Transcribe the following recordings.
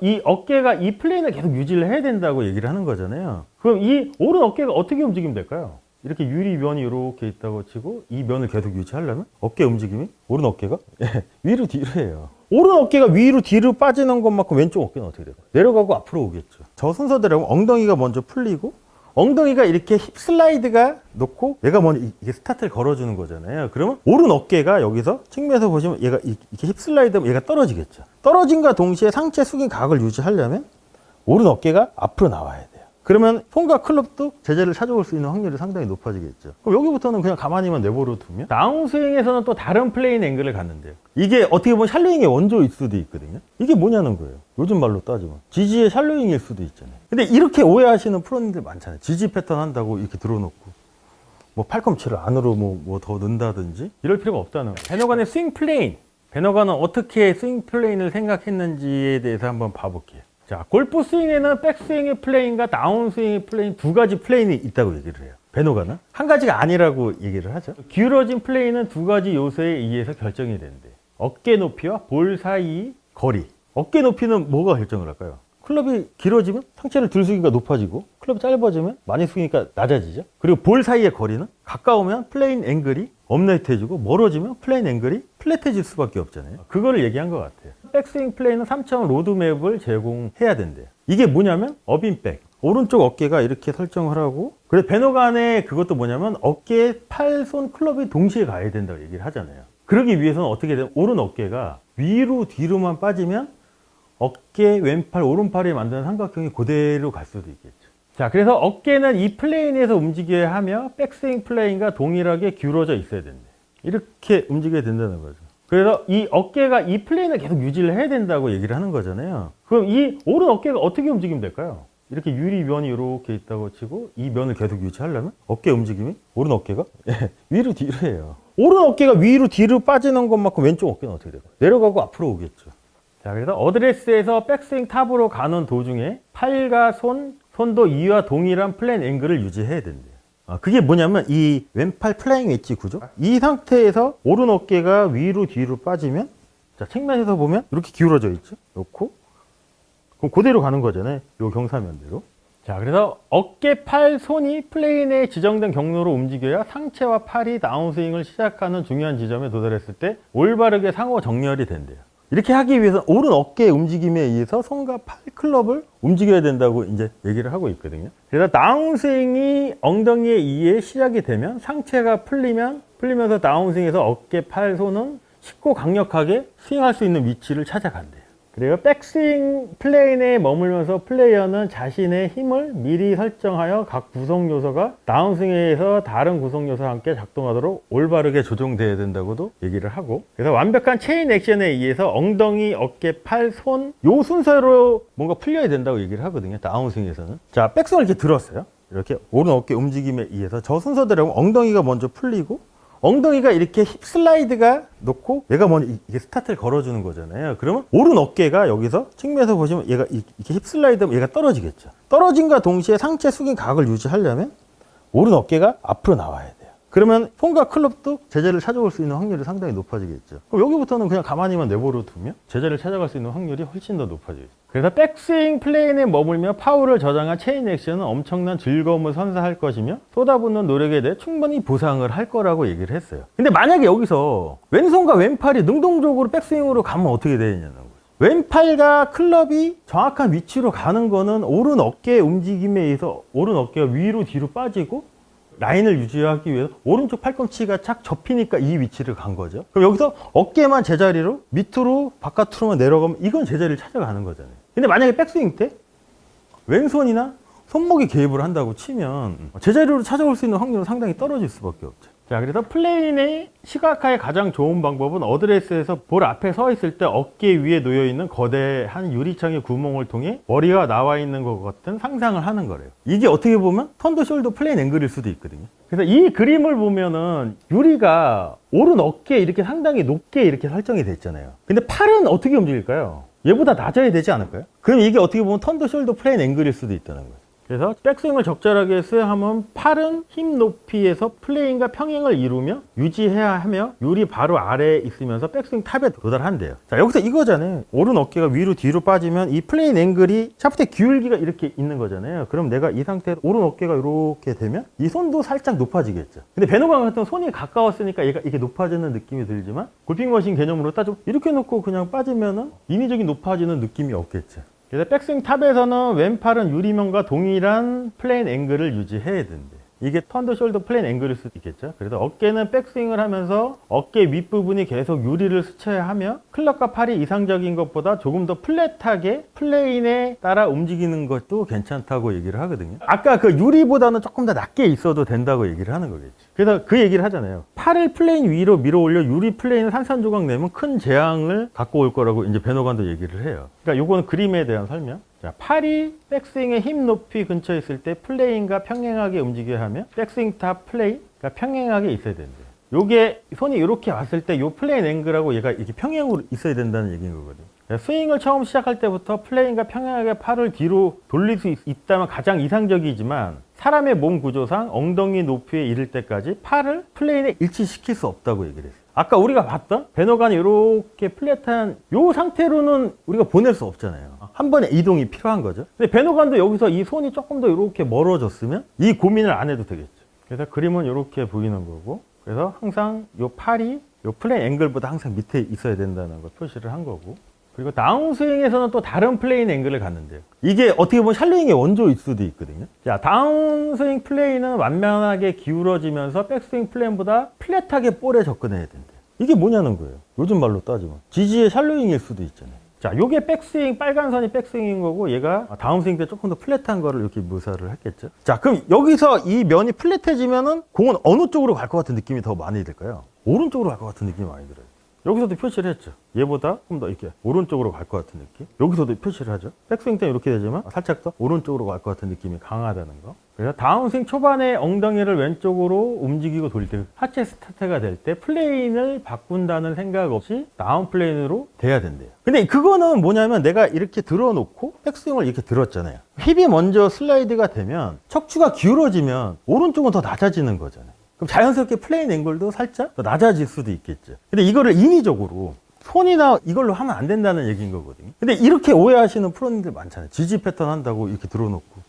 이 어깨가 이 플레인을 계속 유지를 해야 된다고 얘기를 하는 거잖아요. 그럼 이 오른 어깨가 어떻게 움직이면 될까요? 이렇게 유리면이 이렇게 있다고 치고 이 면을 계속 유지하려면 어깨 움직임이 오른 어깨가 예, 위로 뒤로 해요. 오른 어깨가 위로 뒤로 빠지는 것만큼 왼쪽 어깨는 어떻게 될까요? 내려가고 앞으로 오겠죠. 저 순서대로 엉덩이가 먼저 풀리고 엉덩이가 이렇게 힙 슬라이드가 놓고 얘가 먼저 이- 이게 스타트를 걸어주는 거잖아요. 그러면 오른 어깨가 여기서 측면에서 보시면 얘가 이- 이렇게 힙 슬라이드하면 얘가 떨어지겠죠. 떨어진과 동시에 상체 숙인 각을 유지하려면 오른 어깨가 앞으로 나와야 돼요. 그러면 폰과 클럽도 제자리를 찾아올 수 있는 확률이 상당히 높아지겠죠. 그럼 여기부터는 그냥 가만히만 내버려 두면 다운스윙에서는 또 다른 플레인 앵글을 갖는데요. 이게 어떻게 보면 샬로잉의 원조일 수도 있거든요. 이게 뭐냐는 거예요. 요즘 말로 따지면 지지의 샬로잉일 수도 있잖아요. 근데 이렇게 오해하시는 프로님들 많잖아요. 지지 패턴 한다고 이렇게 들어놓고 뭐 팔꿈치를 안으로 뭐뭐더 넣는다든지 이럴 필요가 없다는 거예요. 베너간의 스윙 플레인 베너간은 어떻게 스윙 플레인을 생각했는지에 대해서 한번 봐볼게요. 자, 골프 스윙에는 백스윙의 플레인과 다운스윙의 플레인 두 가지 플레인이 있다고 얘기를 해요. 베노가는 한 가지가 아니라고 얘기를 하죠. 기울어진 플레인은 두 가지 요소에 의해서 결정이 된대. 어깨 높이와 볼 사이 거리. 어깨 높이는 뭐가 결정을 할까요? 클럽이 길어지면 상체를 들 수기가 높아지고 클럽이 짧아지면 많이 숙이니까 낮아지죠. 그리고 볼 사이의 거리는 가까우면 플레인 앵글이 업라이트해지고 멀어지면 플레인 앵글이 플랫해질 수밖에 없잖아요. 그거를 얘기한 것 같아요. 백스윙 플레이는 3차원 로드맵을 제공해야 된대요. 이게 뭐냐면 업인백. 오른쪽 어깨가 이렇게 설정을 하고 그래 배너간에 그것도 뭐냐면 어깨, 팔, 손, 클럽이 동시에 가야 된다고 얘기를 하잖아요. 그러기 위해서는 어떻게 되면 오른 어깨가 위로 뒤로만 빠지면 어깨, 왼팔, 오른팔이 만드는 삼각형이 그대로 갈 수도 있겠죠. 자, 그래서 어깨는 이 플레인에서 움직여야 하며 백스윙 플레인과 동일하게 기울어져 있어야 된대. 이렇게 움직여야 된다는 거죠. 그래서 이 어깨가 이 플레인을 계속 유지를 해야 된다고 얘기를 하는 거잖아요. 그럼 이 오른 어깨가 어떻게 움직이면 될까요? 이렇게 유리면이 이렇게 있다고 치고 이 면을 계속 유지하려면 어깨 움직임이 오른 어깨가 예, 위로 뒤로 해요. 오른 어깨가 위로 뒤로 빠지는 것만큼 왼쪽 어깨는 어떻게 될까요? 내려가고 앞으로 오겠죠. 자, 그래서 어드레스에서 백스윙 탑으로 가는 도중에 팔과 손, 손도 이와 동일한 플랜 앵글을 유지해야 된대요. 아, 그게 뭐냐면 이 왼팔 플라잉 웨지 구조. 이 상태에서 오른 어깨가 위로 뒤로 빠지면 자, 측면에서 보면 이렇게 기울어져 있죠. 놓고 그럼 그대로 가는 거잖아요. 요 경사면대로. 자, 그래서 어깨, 팔, 손이 플레인에 지정된 경로로 움직여야 상체와 팔이 다운스윙을 시작하는 중요한 지점에 도달했을 때 올바르게 상호 정렬이 된대요. 이렇게 하기 위해서 오른 어깨 움직임에 의해서 손과 팔 클럽을 움직여야 된다고 이제 얘기를 하고 있거든요. 그래서 다운스윙이 엉덩이에 의해 시작이 되면 상체가 풀리면 풀리면서 다운스윙에서 어깨, 팔, 손은 쉽고 강력하게 스윙할 수 있는 위치를 찾아간대요. 그리고 백스윙 플레인에 머물면서 플레이어는 자신의 힘을 미리 설정하여 각 구성 요소가 다운스윙에서 다른 구성 요소와 함께 작동하도록 올바르게 조정돼야 된다고도 얘기를 하고 그래서 완벽한 체인 액션에 의해서 엉덩이, 어깨, 팔, 손 요 순서로 뭔가 풀려야 된다고 얘기를 하거든요. 다운스윙에서는. 자, 백스윙을 이렇게 들었어요. 이렇게 오른 어깨 움직임에 의해서 저 순서대로 엉덩이가 먼저 풀리고 엉덩이가 이렇게 힙 슬라이드가 놓고 얘가 먼저 이- 이게 스타트를 걸어주는 거잖아요. 그러면 오른 어깨가 여기서 측면에서 보시면 얘가 이- 이렇게 힙 슬라이드하면 얘가 떨어지겠죠. 떨어진과 동시에 상체 숙인 각을 유지하려면 오른 어깨가 앞으로 나와야 돼요. 그러면 폰과 클럽도 제자리를 찾아올 수 있는 확률이 상당히 높아지겠죠. 그럼 여기부터는 그냥 가만히만 내버려 두면 제자리를 찾아갈 수 있는 확률이 훨씬 더 높아지겠죠. 그래서 백스윙 플레인에 머물며 파워를 저장한 체인 액션은 엄청난 즐거움을 선사할 것이며 쏟아붓는 노력에 대해 충분히 보상을 할 거라고 얘기를 했어요. 근데 만약에 여기서 왼손과 왼팔이 능동적으로 백스윙으로 가면 어떻게 되느냐는 거죠. 왼팔과 클럽이 정확한 위치로 가는 거는 오른 어깨 움직임에 의해서 오른 어깨가 위로 뒤로 빠지고 라인을 유지하기 위해서 오른쪽 팔꿈치가 착 접히니까 이 위치를 간 거죠. 그럼 여기서 어깨만 제자리로 밑으로 바깥으로만 내려가면 이건 제자리를 찾아가는 거잖아요. 근데 만약에 백스윙 때 왼손이나 손목이 개입을 한다고 치면 제자리로 찾아올 수 있는 확률은 상당히 떨어질 수밖에 없죠. 자, 그래서 플레인의 시각화의 가장 좋은 방법은 어드레스에서 볼 앞에 서 있을 때 어깨 위에 놓여 있는 거대한 유리창의 구멍을 통해 머리가 나와 있는 것 같은 상상을 하는 거래요. 이게 어떻게 보면 턴더 숄더 플레인 앵글일 수도 있거든요. 그래서 이 그림을 보면은 유리가 오른 어깨에 이렇게 상당히 높게 이렇게 설정이 됐잖아요. 근데 팔은 어떻게 움직일까요? 얘보다 낮아야 되지 않을까요? 그럼 이게 어떻게 보면 턴더 숄더 플레인 앵글일 수도 있다는 거예요. 그래서 백스윙을 적절하게 수행하면 팔은 힙 높이에서 플레인과 평행을 이루며 유지해야 하며 유리 바로 아래에 있으면서 백스윙 탑에 도달한대요. 자 여기서 이거잖아요. 오른 어깨가 위로 뒤로 빠지면 이 플레인 앵글이 샤프트의 기울기가 이렇게 있는 거잖아요. 그럼 내가 이 상태에서 오른 어깨가 이렇게 되면 이 손도 살짝 높아지겠죠. 근데 베노강 같은 손이 가까웠으니까 얘가 이렇게 높아지는 느낌이 들지만 골핑 머신 개념으로 따지고 이렇게 놓고 그냥 빠지면은 인위적인 높아지는 느낌이 없겠죠. 그래서 백스윙 탑에서는 왼팔은 유리면과 동일한 플레인 앵글을 유지해야 된대. 이게 턴더 숄더 플레인 앵글일 수도 있겠죠. 그래서 어깨는 백스윙을 하면서 어깨 윗부분이 계속 유리를 스쳐야 하며 클럽과 팔이 이상적인 것보다 조금 더 플랫하게 플레인에 따라 움직이는 것도 괜찮다고 얘기를 하거든요. 아까 그 유리보다는 조금 더 낮게 있어도 된다고 얘기를 하는 거겠죠. 그래서 그 얘기를 하잖아요. 팔을 플레인 위로 밀어 올려 유리 플레인을 산산 조각 내면 큰 재앙을 갖고 올 거라고 이제 베노관도 얘기를 해요. 그러니까 요거는 그림에 대한 설명. 자, 팔이 백스윙의 힙 높이 근처에 있을 때 플레인과 평행하게 움직여야 하며 백스윙 탑 플레인, 그러니까 평행하게 있어야 된대요. 요게 손이 이렇게 왔을 때 요 플레인 앵글하고 얘가 이렇게 평행으로 있어야 된다는 얘기인. 그러니까 스윙을 처음 시작할 때부터 플레인과 평행하게 팔을 뒤로 돌릴 수 있, 있다면 가장 이상적이지만 사람의 몸 구조상 엉덩이 높이에 이를 때까지 팔을 플레인에 일치시킬 수 없다고 얘기를 했어요. 아까 우리가 봤던 배너관이 이렇게 플랫한 요 상태로는 우리가 보낼 수 없잖아요. 한 번에 이동이 필요한 거죠. 근데 배너관도 여기서 이 손이 조금 더 이렇게 멀어졌으면 이 고민을 안 해도 되겠죠. 그래서 그림은 이렇게 보이는 거고 그래서 항상 요 팔이 요 플레인 앵글보다 항상 밑에 있어야 된다는 걸 표시를 한 거고 그리고 다운스윙에서는 또 다른 플레인 앵글을 갖는데요. 이게 어떻게 보면 샬로잉의 원조일 수도 있거든요. 자, 다운스윙 플레이는 완만하게 기울어지면서 백스윙 플레이보다 플랫하게 볼에 접근해야 된대. 이게 뭐냐는 거예요. 요즘 말로 따지면. 지지의 샬로잉일 수도 있잖아요. 자, 요게 백스윙, 빨간 선이 백스윙인 거고, 얘가 다운스윙 때 조금 더 플랫한 거를 이렇게 묘사를 했겠죠. 자, 그럼 여기서 이 면이 플랫해지면은 공은 어느 쪽으로 갈 것 같은 느낌이 더 많이 들까요? 오른쪽으로 갈 것 같은 느낌이 많이 들어요. 여기서도 표시를 했죠. 얘보다 좀 더 이렇게 오른쪽으로 갈 것 같은 느낌. 여기서도 표시를 하죠. 백스윙 때는 이렇게 되지만 살짝 더 오른쪽으로 갈 것 같은 느낌이 강하다는 거. 그래서 다운 스윙 초반에 엉덩이를 왼쪽으로 움직이고 돌 때, 하체 스타트가 될 때 플레인을 바꾼다는 생각 없이 다운 플레인으로 돼야 된대요. 근데 그거는 뭐냐면 내가 이렇게 들어놓고 백스윙을 이렇게 들었잖아요. 힙이 먼저 슬라이드가 되면 척추가 기울어지면 오른쪽은 더 낮아지는 거잖아요. 그럼 자연스럽게 플레인 앵글도 살짝 더 낮아질 수도 있겠죠. 근데 이거를 인위적으로 손이나 이걸로 하면 안 된다는 얘기인 거거든요. 근데 이렇게 오해하시는 프로님들 많잖아요. 지지 패턴 한다고 이렇게 들어놓고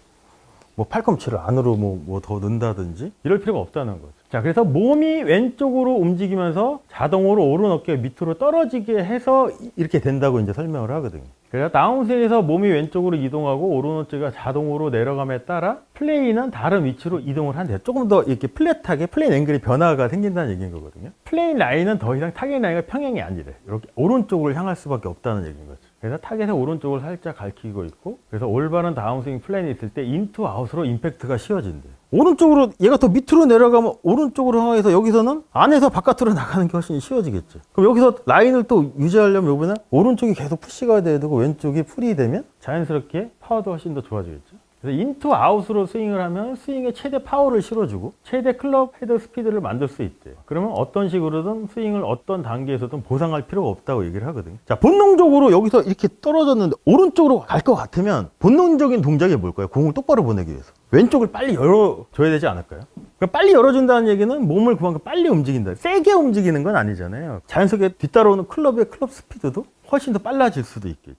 뭐 팔꿈치를 안으로 뭐, 뭐더 넣는다든지 이럴 필요가 없다는 거죠. 자, 그래서 몸이 왼쪽으로 움직이면서 자동으로 오른 어깨 밑으로 떨어지게 해서 이렇게 된다고 이제 설명을 하거든요. 그래서 다운스윙에서 몸이 왼쪽으로 이동하고 오른 어깨가 자동으로 내려감에 따라 플레이는 다른 위치로 이동을 한대요. 조금 더 이렇게 플랫하게 플레인 앵글이 변화가 생긴다는 얘기인 거거든요. 플레인 라인은 더 이상 타겟 라인과 평행이 아니래. 이렇게 오른쪽으로 향할 수밖에 없다는 얘기인 거죠. 그래서 타겟의 오른쪽을 살짝 가리키고 있고 그래서 올바른 다운스윙 플랜이 있을 때 인투 아웃으로 임팩트가 쉬워진대. 오른쪽으로 얘가 더 밑으로 내려가면 오른쪽으로 향해서 여기서는 안에서 바깥으로 나가는 게 훨씬 쉬워지겠죠. 그럼 여기서 라인을 또 유지하려면 요번에 오른쪽이 계속 푸시가 돼야 되고 왼쪽이 풀이 되면 자연스럽게 파워도 훨씬 더 좋아지겠죠. 그래서 인투 아웃으로 스윙을 하면 스윙에 최대 파워를 실어주고 최대 클럽 헤드 스피드를 만들 수 있대요. 그러면 어떤 식으로든 스윙을 어떤 단계에서든 보상할 필요가 없다고 얘기를 하거든요. 자, 본능적으로 여기서 이렇게 떨어졌는데 오른쪽으로 갈 것 같으면 본능적인 동작이 뭘까요? 공을 똑바로 보내기 위해서. 왼쪽을 빨리 열어줘야 되지 않을까요? 그러니까 빨리 열어준다는 얘기는 몸을 그만큼 빨리 움직인다. 세게 움직이는 건 아니잖아요. 자연스럽게 뒤따라오는 클럽의 클럽 스피드도 훨씬 더 빨라질 수도 있겠죠.